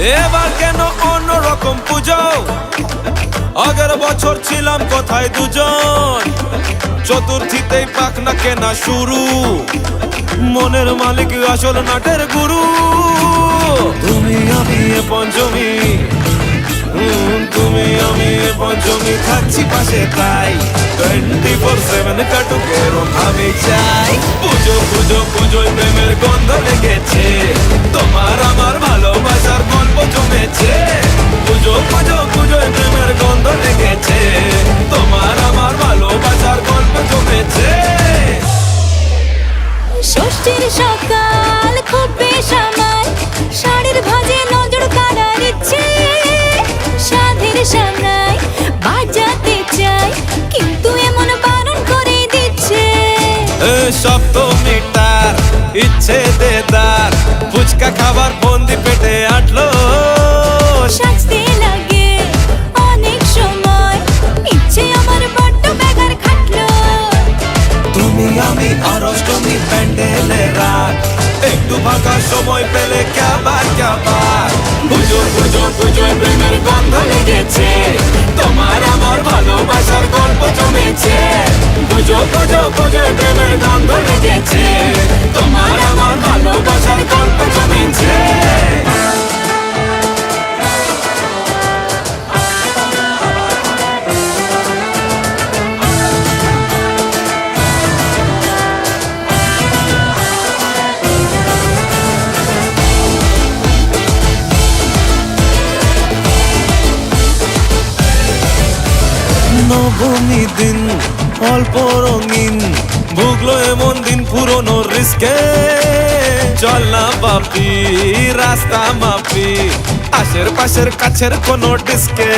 এবার কেন অন্যরকম পুজো? আগের বছর ছিলাম কোথায় দুজন? চতুর্থীতেই পাখনা কেনা শুরু। মনের মালিক আসল নাটের গুরু। তুমি আমি পঞ্চমী। তুমি আমি পঞ্চমী। থাকছি পাশে তাই। টোয়েন্টি ফোর সেভেন কাটুক, এরম আমি চাই। পুজো পুজো, পুজোয় প্রেমের গন্ধ লেগেছে। তোমার আমার ভালোবাসার ষষ্ঠীর সকাল খুব বেশ আমার শাড়ির ভাজে নজর কাড়ার ইচ্ছে। সাধের সামনায় বাজাতে চাই। কিন্তু এমন বারণ করে দিচ্ছে। এ সপ্তমীটার ইচ্ছে দেদার। ফুচকা খাবার সময় পেলে কাবার কাবার পুজো পুজো বুঝো প্রেমের গন্ধ লেগেছে। তোমার আমার ভালোবাসার গল্প জমেছে। পুজো পুজো বুঝো প্রেমের গন্ধ লেগেছে। তোমার আমার ভালোবাসার নবমী দিন, অল্প রঙিন। ভুগলো এমন দিন পুরনো রিস্কে। চল না বাপি, রাস্তা মাপি আশের পাশের কাছের কোনো ডিস্কে।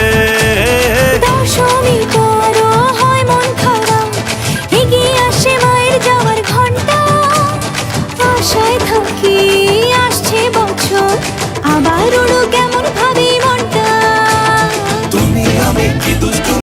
দশমী পরো আবার